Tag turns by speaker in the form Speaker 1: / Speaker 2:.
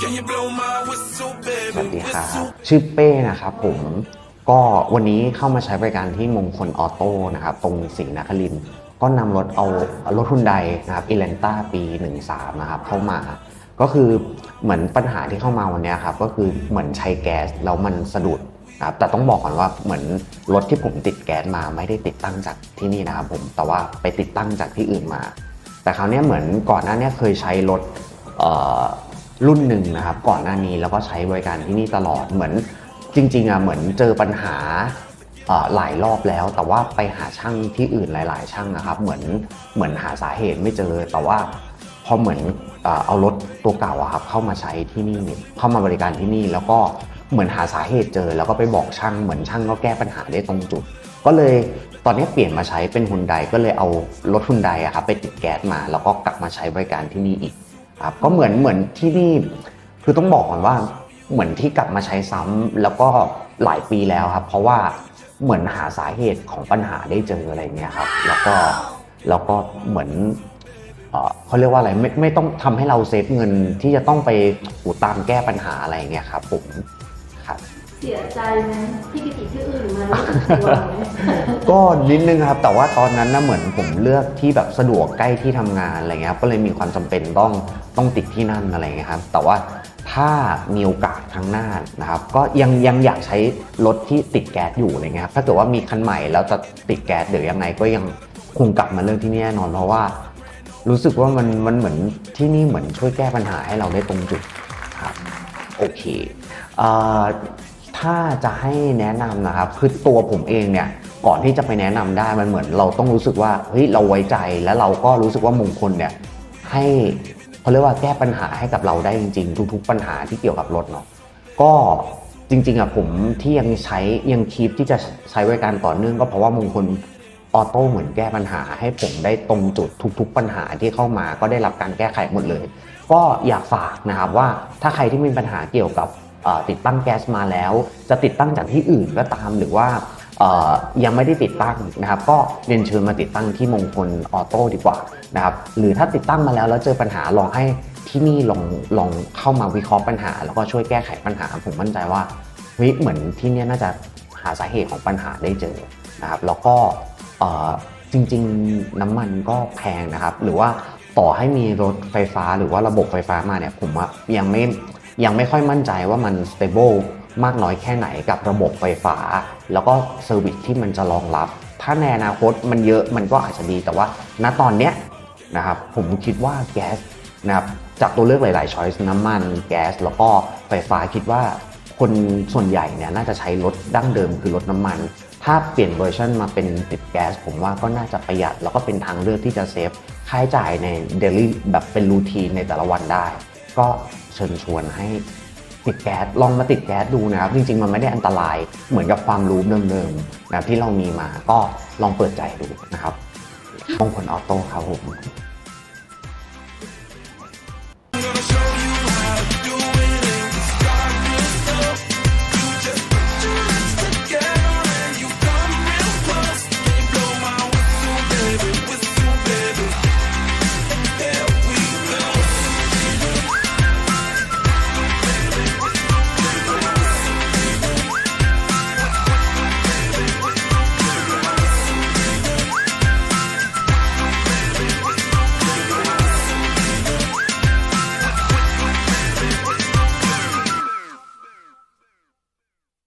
Speaker 1: ส
Speaker 2: baby?
Speaker 1: วัสดีครับ
Speaker 2: Whistle.
Speaker 1: ชื่อเป้นะครับผมก็วันนี้เข้ามาใช้บริการที่มงคลออโต้นะครับ ตรงศรีนครินทร์ก็นำรถเอารถฮุนไดนะครับอิเลนต้าปี 13 นะครับ เข้ามา ก็คือเหมือนปัญหาที่เข้ามาวันเนี้ยครับ ก็คือเหมือนใช้แก๊สแล้วมันสะดุดนะครับแต่ต้องบอกก่อนว่าเหมือนรถที่ผมติดแก๊สมาไม่ได้ติดตั้งจากที่นี่นะครับผมแต่ว่าไปติดตั้งจากที่อื่นมา แต่คราวเนี้ยเหมือนก่อนหน้าเนี้ยเคยใช้รถเอ่อ รุ่นหนึ่งนะครับ ก่อนหน้านี้แล้วก็ใช้บริการที่นี่ตลอดเหมือนจริงๆอะเหมือนเจอปัญหาหลายรอบแล้ว แต่ว่าไปหาช่างที่อื่นหลาย ๆ ช่างนะครับ เหมือนเหมือนหาสาเหตุไม่เจอ แต่ว่าพอเหมือนเอารถตัวเก่าครับเข้ามาใช้ที่นี่เข้ามาบริการที่นี่แล้วก็เหมือนหาสาเหตุเจอ แล้วก็ไปบอกช่างเหมือนช่างก็แก้ปัญหาได้ตรงจุด ก็เลยตอนนี้เปลี่ยนมาใช้เป็นฮุนไดก็เลยเอารถฮุนไดอะครับไปติดแก๊สมา แล้วก็กลับมาใช้บริการที่นี่อีก ครับก็เหมือนเหมือนที่นี่คือต้องบอกก่อนว่าเหมือนที่กลับมาใช้ซ้ำแล้วก็หลายปีแล้วครับ เพราะว่าเหมือนหาสาเหตุของปัญหาได้เจออะไรเงี้ยครับ แล้วก็แล้วก็เหมือนเขาเรียกว่าอะไรไม่ไม่ต้องทำให้เราเซฟเงินที่จะต้องไปหูตามแก้ปัญหาอะไรเงี้ยครับผม
Speaker 3: เสียใจไหมที่ไปติดที่อื่นมาแล้วติดตัวไหม
Speaker 1: ก็นิดนึงครับแต่ว่าตอนนั้นนะเหมือนผมเลือกที่แบบสะดวกใกล้ที่ทำงานอะไรเงี้ยครับก็เลยมีความจำเป็นต้องต้องติดที่นั่นอะไรเงี้ยครับแต่ว่าถ้ามีโอกาสครั้งหน้านะครับก็ยังยังอยากใช้รถที่ติดแก๊สอยู่อะไรเงี้ยครับถ้าเกิดว่ามีคันใหม่แล้วจะติดแก๊สเดี๋ยวยังไงก็ยังคงกลับมาเลือกที่นี่แน่นอนเพราะว่า รู้สึกว่ามันมันเหมือนที่นี่เหมือนช่วยแก้ปัญหาให้เราได้ตรงจุดครับโอเคเอ่อ ถ้าจะให้แนะนำนะครับคือตัวผมเองเนี่ยก่อนที่จะไปแนะนำได้มันเหมือนเราต้องรู้สึกว่าเฮ้ยเราไว้ใจแล้วเราก็รู้สึกว่ามงคลเนี่ยให้เขาเรียกว่าแก้ปัญหาให้กับเราได้จริง ๆ ทุก ๆ ปัญหาที่เกี่ยวกับรถเนาะก็จริงๆอะผมที่ยังใช้ยังคีปที่จะใช้บริการต่อเนื่องก็เพราะว่ามงคลออโต้เหมือนแก้ปัญหา ให้ผมได้ตรงจุดทุก ๆ ปัญหาที่เข้ามาก็ได้รับการแก้ไขหมดเลย ก็อยากฝากนะครับว่าถ้าใครที่มีปัญหาเกี่ยวกับ ติดตั้งแก๊สมาแล้ว จะติดตั้งจากที่อื่นก็ตามหรือว่ายังไม่ได้ติดตั้งนะครับก็เรียนเชิญมาติดตั้งที่มงคลออโต้ดีกว่านะครับหรือถ้าติดตั้งมาแล้วแล้วเจอปัญหาลองให้ที่นี่ลองลองเข้ามาวิเคราะห์ปัญหา แล้วก็ช่วยแก้ไขปัญหา ผมมั่นใจว่าเฮ้ยเหมือนที่นี่น่าจะหาสาเหตุของปัญหาได้เจอนะครับแล้วก็จริงๆน้ำมันก็แพงนะครับ หรือว่าต่อให้มีรถไฟฟ้าหรือว่าระบบไฟฟ้ามาเนี่ยผมว่ายังไม่ ยังไม่ค่อยมั่นใจว่ามัน stable มากน้อยแค่ไหนกับระบบไฟฟ้า แล้วก็เซอร์วิสที่มันจะรองรับ ถ้าในอนาคตมันเยอะมันก็อาจจะดีแต่ว่า ณตอนเนี้ยนะครับผมคิดว่าแก๊สนะครับจากตัวเลือกหลาย ๆ ช้อยส์น้ำมันแก๊สแล้วก็ไฟฟ้าคิดว่าคนส่วนใหญ่เนี่ยน่าจะใช้รถดั้งเดิมคือรถน้ำมัน ถ้าเปลี่ยนเวอร์ชันมาเป็นติดแก๊ส ผมว่าก็น่าจะประหยัด แล้วก็เป็นทางเลือกที่จะเซฟค่าใช้จ่ายในเดลี่แบบเป็นรูทีนในแต่ละวันได้ ก็เชิญชวนให้ติดแก๊สลองมาติดแก๊สดูนะครับ จริง ๆ มันไม่ได้อันตรายเหมือนกับความรู้เดิมๆแบบที่เรามีมาก็ลองเปิดใจดูนะครับมงคลออโต้ครับผม